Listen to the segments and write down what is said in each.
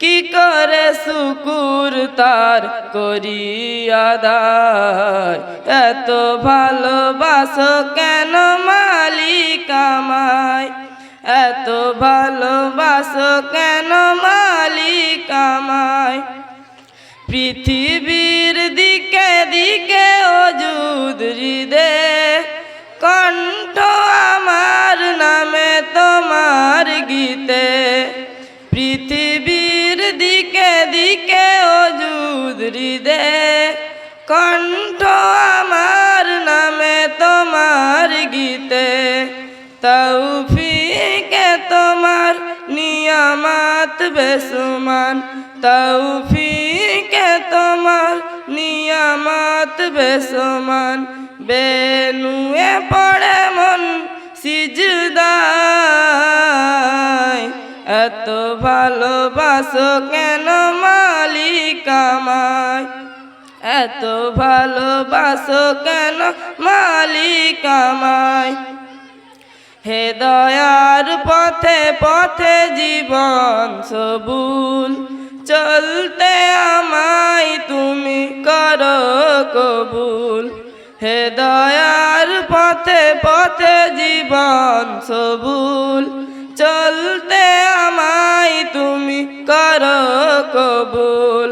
কি করে শুকুর তার করি আদায়? এত ভালোবাস কেন মালিক আমায়? এত ভালোবাস কেন মালিক আমায়? পৃথিবীর হৃদে কণ্ঠ আমার নামে তোমার গীতে, তৌফিকে তোমার নিয়ামাত বেসুমান তৌফিকে তোমার নিয়ামাত বেসমান বেনুয়ে পড়ে মন সিজদায়, এত ভালোবাসো কেন আমায় এত ভালোবাসো কেন মালিক আমায়? হে দয়ার পথে পথে জীবন সবুল, চলতে আমায় তুমি করো কবুল। হে দয়ার পথে পথে জীবন সবুল, চলতে আমায় তুমি করো কবুল।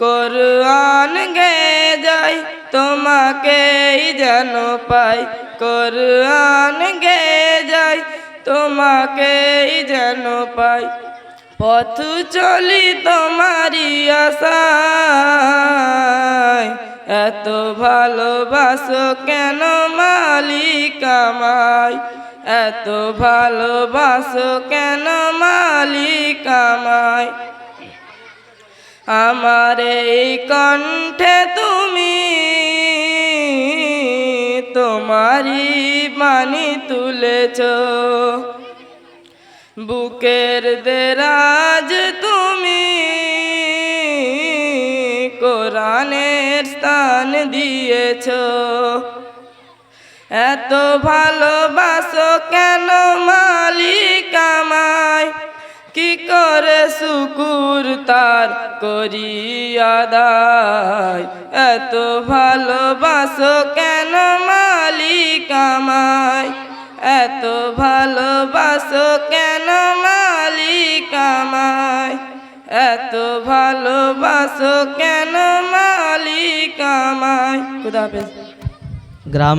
কোরআন গে যাই, তোমাকেই যেন পাই। কোরআন গে যাই, তোমাকেই যেন পাই। পথ চলি তোমারি আশায়। এত ভালোবাসো কেন মালিক আমায়? এত ভালোবাসো কেন মালিক আমায়? আমার এই কণ্ঠে তুমি, তোমারই মানি তুলেছ। বুকের দেরাজ তুমি, কোরআনের স্থান দিয়েছ। এত ভালোবাসো কেন মালিক আমায়? কি করে শুকুর তার করি আদায় এত ভালোবাসো কেন মালিক আমায়? এত ভালোবাসো কেন মালিক আমায়? এত ভালোবাসো কেন মালিক আমায়? খুদা হাফেজ। গ্রাম